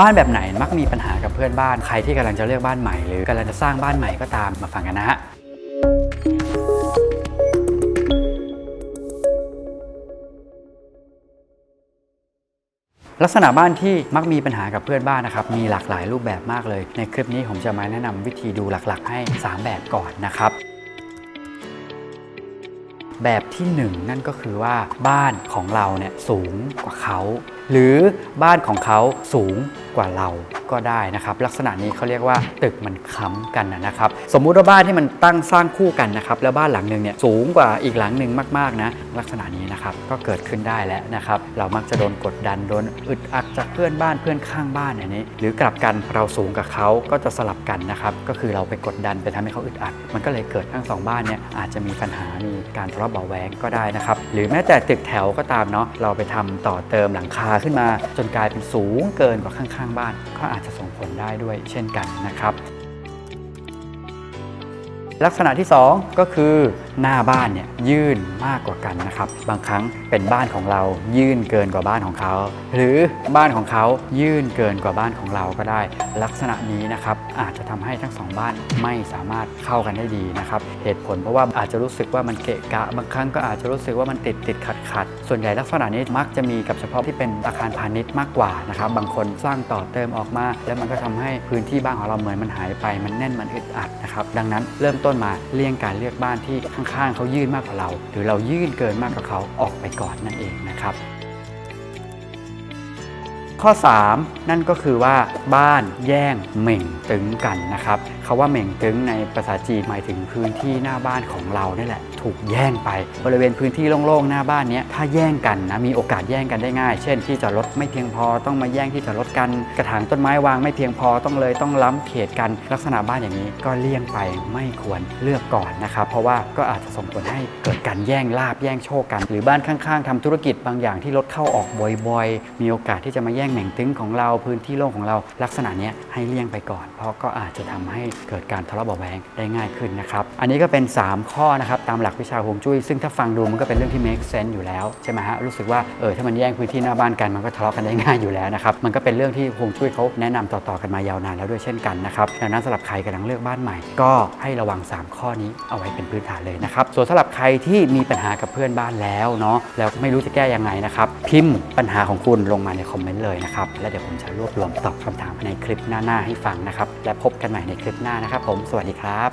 บ้านแบบไหนมักมีปัญหากับเพื่อนบ้านใครที่กำลังจะเลือกบ้านใหม่หรือกำลังจะสร้างบ้านใหม่ก็ตามมาฟังกันนะฮะลักษณะบ้านที่มักมีปัญหากับเพื่อนบ้านนะครับมีหลากหลายรูปแบบมากเลย ในคลิปนี้ผมจะมาแนะนำวิธีดูหลักๆ ให้ 3 แบบก่อนนะครับ แบบที่หนึ่งนั่นก็คือว่าบ้านของเราเนี่ยสูงกว่าเขา หรือบ้านของเขาสูงกว่าเรา ก็ได้นะครับ ลักษณะนี้เขาเรียกว่าตึกมันค้ำกันนะครับ สมมุติว่าบ้านที่มันตั้งสร้างคู่กันนะครับแล้วบ้านหลังหนึ่งเนี่ยสูงกว่าอีกหลังหนึ่งมากๆนะลักษณะนี้นะครับก็เกิดขึ้นได้แล้วนะครับเรามักจะโดนกดดันโดนอึดอัดจากเพื่อนบ้านเพื่อนข้างบ้านอย่างนี้ หรือกลับกันเราสูงกับเขาก็จะสลับกันนะครับก็คือเราไปกดดันไปทำให้เขาอึดอัด มันก็เลยเกิดทั้งสองบ้านเนี่ยอาจจะมีปัญหามีการทะเลาะเบาะแวงก็ได้นะครับหรือแม้แต่ตึกแถวก็ตามเนาะเราไปทำต่อเติมหลังคาขึ้นมา จนกลายเป็นสูงเกินกว่าข้างๆ บ้านก็อาจจะส่งผลได้ด้วยเช่นกันนะครับ ลักษณะที่ 2 ก็คือ หน้าบ้านเนี่ยยื่นมากกว่ากันนะครับ บางครั้งเป็นบ้านของเรายื่นเกินกว่าบ้านของเขา หรือบ้านของเขายื่นเกินกว่าบ้านของเราก็ได้ ลักษณะนี้นะครับอาจจะทำให้ทั้งสองบ้านไม่สามารถเข้ากันได้ดีนะครับ เหตุผลเพราะว่าอาจจะรู้สึกว่ามันเกะกะ บางครั้งก็อาจจะรู้สึกว่ามันติดติดขัดขัดส่วนใหญ่ลักษณะนี้มักจะมีกับเฉพาะที่เป็นอาคารพาณิชย์มากกว่านะครับ บางคนสร้างต่อเติมออกมา แล้วมันก็ทำให้พื้นที่บ้านของเราเหมือนมันหายไป มันแน่นมันอึดอัดนะครับ ดังนั้นเริ่มต้นมาเลี่ยงการเลือกบ้านที่ข้ข้างเขายื่นมากกว่าเรา หรือเรายื่นเกินมากกว่าเขาออกไปก่อนนั่นเองนะครับ ข้อ 3 นั่นก็คือว่าบ้านแย่งเหม่งตึงกันนะครับคาว่าเหม่งตึงในภาษาจีนหมายถึงพื้นที่หน้าบ้านของเรานี่แหละ ถูกแย่งไปบริเวณพื้นที่โล่งๆหน้าบ้านนี้ถ้าแย่งกันนะมีโอกาสแย่งกันได้ง่าย เช่น ที่จอดรถไม่เพียงพอต้องมาแย่งที่จอดรถกัน กระถางต้นไม้วางไม่เพียงพอต้องเลยต้องล้ำเขตกันลักษณะบ้านอย่างนี้ก็เลี่ยงไปไม่ควรเลือกก่อนนะครับเพราะว่าก็อาจจะส่งผลให้เกิดการแย่งลาบแย่งโชคกัน หรือบ้านข้างๆทำธุรกิจบางอย่างที่รถเข้าออกบ่อย ๆ มีโอกาสที่จะมาแย่งแหม่งตึงของเราพื้นที่โล่งของเราลักษณะนี้ให้เลี่ยงไปก่อน เพราะก็อาจจะทำให้เกิดการทะเลาะเบาะแวงได้ง่ายขึ้นนะครับ อันนี้ก็เป็น 3 ข้อนะครับตามหลักวิชาฮวงจุ้ยซึ่งถ้าฟังดูมันก็เป็นเรื่องที่ make sense อยู่แล้วใช่ไหมฮะรู้สึกว่าเออถ้ามันแย่งพื้นที่หน้าบ้านกันมันก็ทะเลาะกันได้ง่ายอยู่แล้วนะครับมันก็เป็นเรื่องที่ฮวงจุ้ยเขาแนะนำต่อๆกันมายาวนานแล้วด้วยเช่นกันนะครับดังนั้นสำหรับใครกำลังเลือกบ้านใหม่ ก็ให้ระวัง 3 ข้อนี้เอาไว้เป็นพื้นฐานเลยนะครับส่วนสำหรับใครที่มีปัญหากับเพื่อนบ้านแล้วเนาะแล้วไม่รู้จะแก้ยังไงนะครับพิมพ์ปัญหาของคุณลงมาในคอมเมนต์เลยนะครับ และเดี๋ยวผมจะรวบรวมตอบคำถามในคลิปหน้า ๆ ให้ฟังนะครับ และพบกันใหม่ในคลิปหน้านะครับผม สวัสดีครับ